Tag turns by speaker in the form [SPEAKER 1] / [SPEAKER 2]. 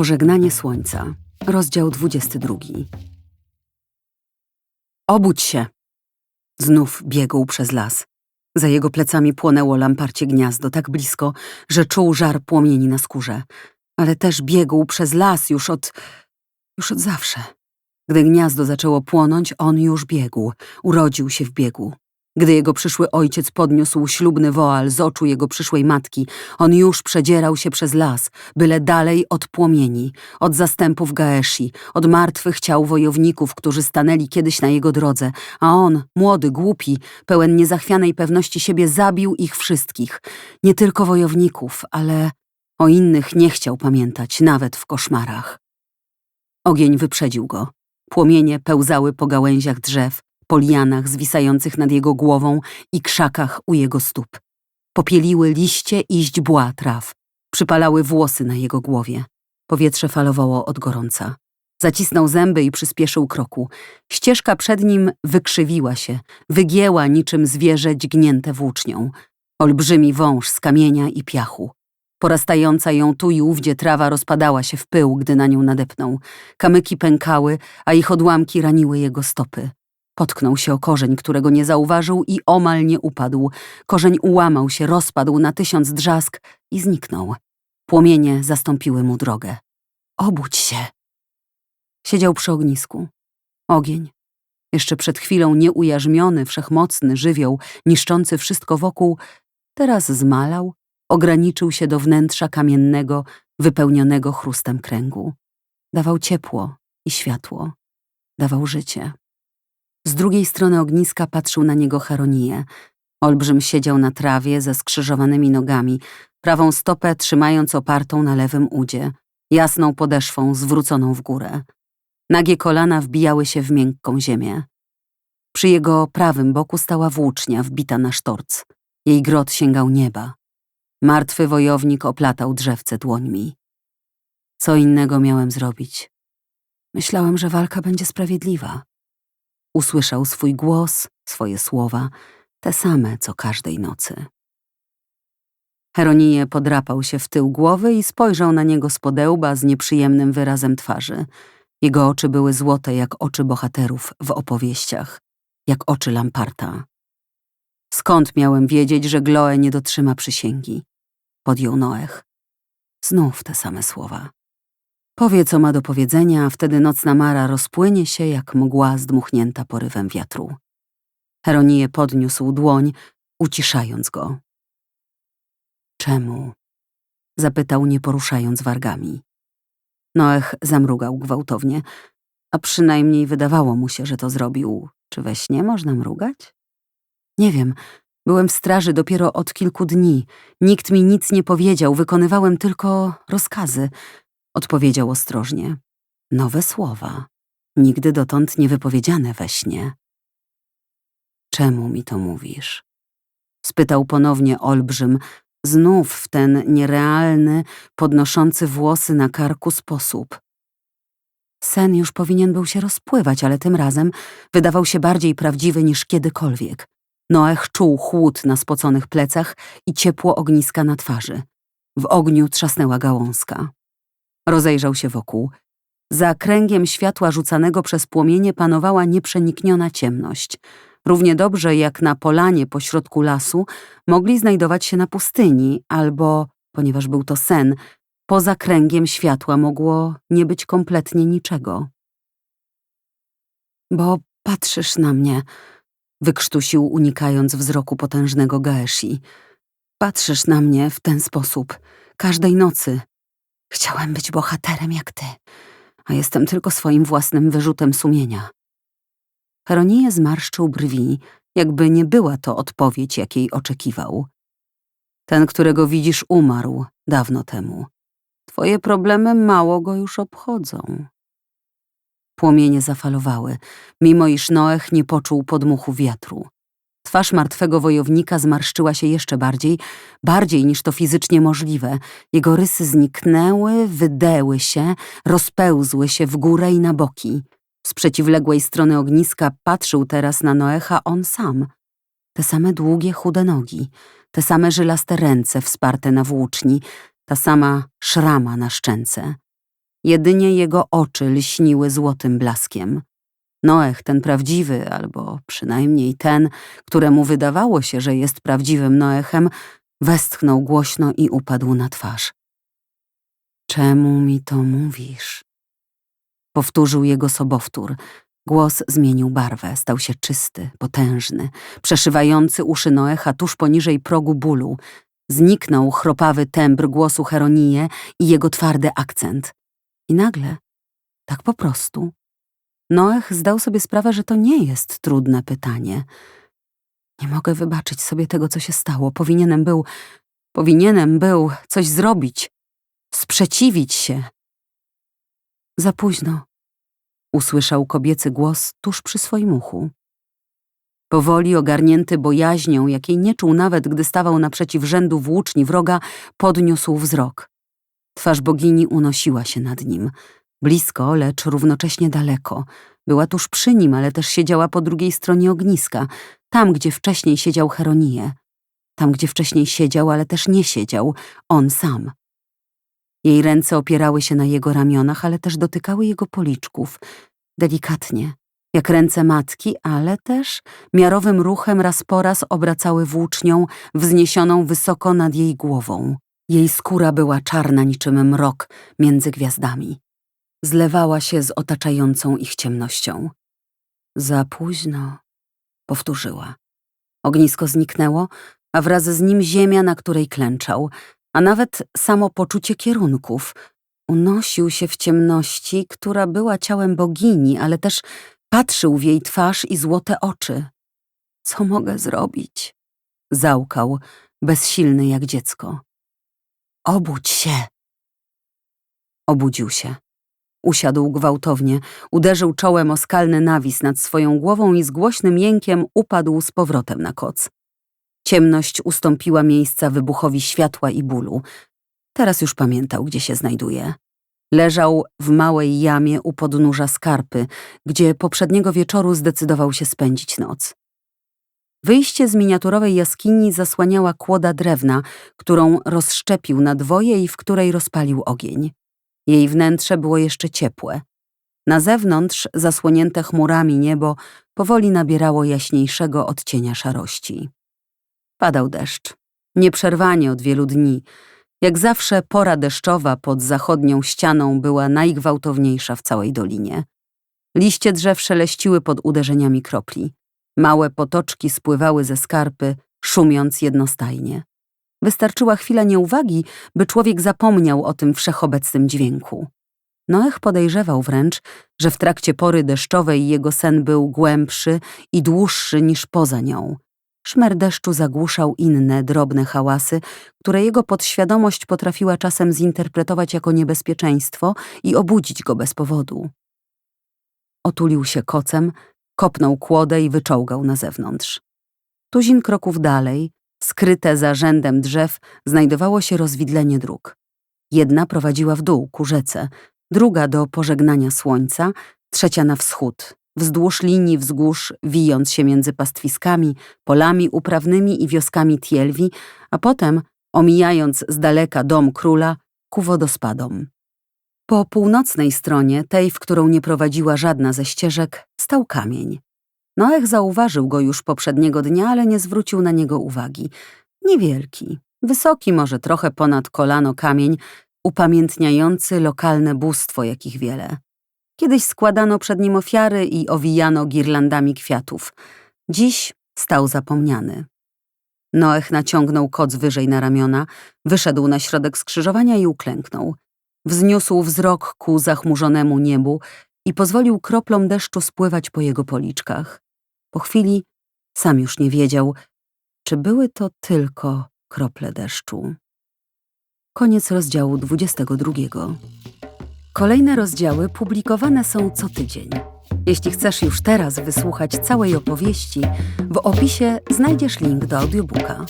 [SPEAKER 1] Pożegnanie słońca. Rozdział 22. Obudź się! Znów biegł przez las. Za jego plecami płonęło lamparcie gniazdo tak blisko, że czuł żar płomieni na skórze. Ale też biegł przez las już od... już od zawsze. Gdy gniazdo zaczęło płonąć, on już biegł. Urodził się w biegu. Gdy jego przyszły ojciec podniósł ślubny woal z oczu jego przyszłej matki, on już przedzierał się przez las, byle dalej od płomieni, od zastępów Gaeshi, od martwych ciał wojowników, którzy stanęli kiedyś na jego drodze, a on, młody, głupi, pełen niezachwianej pewności siebie, zabił ich wszystkich. Nie tylko wojowników, ale o innych nie chciał pamiętać, nawet w koszmarach. Ogień wyprzedził go. Płomienie pełzały po gałęziach drzew, po lianach zwisających nad jego głową i krzakach u jego stóp. Popieliły liście i źdźbła traw, przypalały włosy na jego głowie. Powietrze falowało od gorąca. Zacisnął zęby i przyspieszył kroku. Ścieżka przed nim wykrzywiła się, wygięła niczym zwierzę dźgnięte włócznią. Olbrzymi wąż z kamienia i piachu. Porastająca ją tu i ówdzie trawa rozpadała się w pył, gdy na nią nadepnął. Kamyki pękały, a ich odłamki raniły jego stopy. Potknął się o korzeń, którego nie zauważył i omal nie upadł. Korzeń ułamał się, rozpadł na tysiąc drzask i zniknął. Płomienie zastąpiły mu drogę. Obudź się! Siedział przy ognisku. Ogień. Jeszcze przed chwilą nieujarzmiony, wszechmocny żywioł, niszczący wszystko wokół, teraz zmalał, ograniczył się do wnętrza kamiennego, wypełnionego chrustem kręgu. Dawał ciepło i światło. Dawał życie. Z drugiej strony ogniska patrzył na niego Charoniję. Olbrzym siedział na trawie ze skrzyżowanymi nogami, prawą stopę trzymając opartą na lewym udzie, jasną podeszwą zwróconą w górę. Nagie kolana wbijały się w miękką ziemię. Przy jego prawym boku stała włócznia wbita na sztorc. Jej grot sięgał nieba. Martwy wojownik oplatał drzewce dłońmi. Co innego miałem zrobić? Myślałem, że walka będzie sprawiedliwa. Usłyszał swój głos, swoje słowa, te same co każdej nocy. Heronije podrapał się w tył głowy i spojrzał na niego z podełba z nieprzyjemnym wyrazem twarzy. Jego oczy były złote jak oczy bohaterów w opowieściach, jak oczy Lamparta. Skąd miałem wiedzieć, że Gloe nie dotrzyma przysięgi? Podjął Noech. Znów te same słowa. Powie, co ma do powiedzenia, a wtedy nocna mara rozpłynie się jak mgła zdmuchnięta porywem wiatru. Heronije podniósł dłoń, uciszając go. Czemu? zapytał, nie poruszając wargami. Noech zamrugał gwałtownie, a przynajmniej wydawało mu się, że to zrobił. Czy we śnie można mrugać? Nie wiem. Byłem w straży dopiero od kilku dni. Nikt mi nic nie powiedział, wykonywałem tylko rozkazy. Odpowiedział ostrożnie. Nowe słowa, nigdy dotąd niewypowiedziane we śnie. Czemu mi to mówisz? Spytał ponownie olbrzym, znów w ten nierealny, podnoszący włosy na karku sposób. Sen już powinien był się rozpływać, ale tym razem wydawał się bardziej prawdziwy niż kiedykolwiek. Noech czuł chłód na spoconych plecach i ciepło ogniska na twarzy. W ogniu trzasnęła gałązka. Rozejrzał się wokół. Za kręgiem światła rzucanego przez płomienie panowała nieprzenikniona ciemność. Równie dobrze jak na polanie pośrodku lasu mogli znajdować się na pustyni, albo, ponieważ był to sen, poza kręgiem światła mogło nie być kompletnie niczego. Bo patrzysz na mnie, wykrztusił unikając wzroku potężnego Gaeshi. Patrzysz na mnie w ten sposób, każdej nocy, Chciałem być bohaterem jak ty, a jestem tylko swoim własnym wyrzutem sumienia. Heronije zmarszczył brwi, jakby nie była to odpowiedź, jakiej oczekiwał. Ten, którego widzisz, umarł dawno temu. Twoje problemy mało go już obchodzą. Płomienie zafalowały, mimo iż Noech nie poczuł podmuchu wiatru. Twarz martwego wojownika zmarszczyła się jeszcze bardziej, bardziej niż to fizycznie możliwe. Jego rysy zniknęły, wydęły się, rozpełzły się w górę i na boki. Z przeciwległej strony ogniska patrzył teraz na Noecha on sam. Te same długie, chude nogi, te same żylaste ręce wsparte na włóczni, ta sama szrama na szczęce. Jedynie jego oczy lśniły złotym blaskiem. Noech, ten prawdziwy, albo przynajmniej ten, któremu wydawało się, że jest prawdziwym Noechem, westchnął głośno i upadł na twarz. Czemu mi to mówisz? Powtórzył jego sobowtór. Głos zmienił barwę, stał się czysty, potężny, przeszywający uszy Noecha tuż poniżej progu bólu. Zniknął chropawy tembr głosu Heronije i jego twardy akcent. I nagle, tak po prostu, Noech zdał sobie sprawę, że to nie jest trudne pytanie. Nie mogę wybaczyć sobie tego, co się stało. Powinienem był, powinienem był coś zrobić, sprzeciwić się. Za późno, usłyszał kobiecy głos tuż przy swoim uchu. Powoli ogarnięty bojaźnią, jakiej nie czuł nawet, gdy stawał naprzeciw rzędu włóczni wroga, podniósł wzrok. Twarz bogini unosiła się nad nim. Blisko, lecz równocześnie daleko. Była tuż przy nim, ale też siedziała po drugiej stronie ogniska, tam, gdzie wcześniej siedział Heronije. Tam, gdzie wcześniej siedział, ale też nie siedział, on sam. Jej ręce opierały się na jego ramionach, ale też dotykały jego policzków, delikatnie, jak ręce matki, ale też miarowym ruchem raz po raz obracały włócznią wzniesioną wysoko nad jej głową. Jej skóra była czarna niczym mrok między gwiazdami. Zlewała się z otaczającą ich ciemnością. Za późno, powtórzyła. Ognisko zniknęło, a wraz z nim ziemia, na której klęczał, a nawet samo poczucie kierunków. Unosił się w ciemności, która była ciałem bogini, ale też patrzył w jej twarz i złote oczy. Co mogę zrobić? Załkał, bezsilny jak dziecko. Obudź się! Obudził się. Usiadł gwałtownie, uderzył czołem o skalny nawis nad swoją głową i z głośnym jękiem upadł z powrotem na koc. Ciemność ustąpiła miejsca wybuchowi światła i bólu. Teraz już pamiętał, gdzie się znajduje. Leżał w małej jamie u podnóża skarpy, gdzie poprzedniego wieczoru zdecydował się spędzić noc. Wyjście z miniaturowej jaskini zasłaniała kłoda drewna, którą rozszczepił na dwoje i w której rozpalił ogień. Jej wnętrze było jeszcze ciepłe. Na zewnątrz, zasłonięte chmurami niebo, powoli nabierało jaśniejszego odcienia szarości. Padał deszcz. Nieprzerwanie od wielu dni. Jak zawsze pora deszczowa pod zachodnią ścianą była najgwałtowniejsza w całej dolinie. Liście drzew szeleściły pod uderzeniami kropli. Małe potoczki spływały ze skarpy, szumiąc jednostajnie. Wystarczyła chwila nieuwagi, by człowiek zapomniał o tym wszechobecnym dźwięku. Noech podejrzewał wręcz, że w trakcie pory deszczowej jego sen był głębszy i dłuższy niż poza nią. Szmer deszczu zagłuszał inne, drobne hałasy, które jego podświadomość potrafiła czasem zinterpretować jako niebezpieczeństwo i obudzić go bez powodu. Otulił się kocem, kopnął kłodę i wyczołgał na zewnątrz. Tuzin kroków dalej, Skryte za rzędem drzew znajdowało się rozwidlenie dróg. Jedna prowadziła w dół ku rzece, druga do pożegnania słońca, trzecia na wschód, wzdłuż linii wzgórz, wijąc się między pastwiskami, polami uprawnymi i wioskami Tielwi, a potem, omijając z daleka dom króla, ku wodospadom. Po północnej stronie, tej, w którą nie prowadziła żadna ze ścieżek, stał kamień. Noech zauważył go już poprzedniego dnia, ale nie zwrócił na niego uwagi. Niewielki, wysoki może trochę ponad kolano kamień, upamiętniający lokalne bóstwo, jakich wiele. Kiedyś składano przed nim ofiary i owijano girlandami kwiatów. Dziś stał zapomniany. Noech naciągnął koc wyżej na ramiona, wyszedł na środek skrzyżowania i uklęknął. Wzniósł wzrok ku zachmurzonemu niebu i pozwolił kroplom deszczu spływać po jego policzkach. Po chwili sam już nie wiedział, czy były to tylko krople deszczu. Koniec rozdziału 22. Kolejne rozdziały publikowane są co tydzień. Jeśli chcesz już teraz wysłuchać całej opowieści, w opisie znajdziesz link do audiobooka.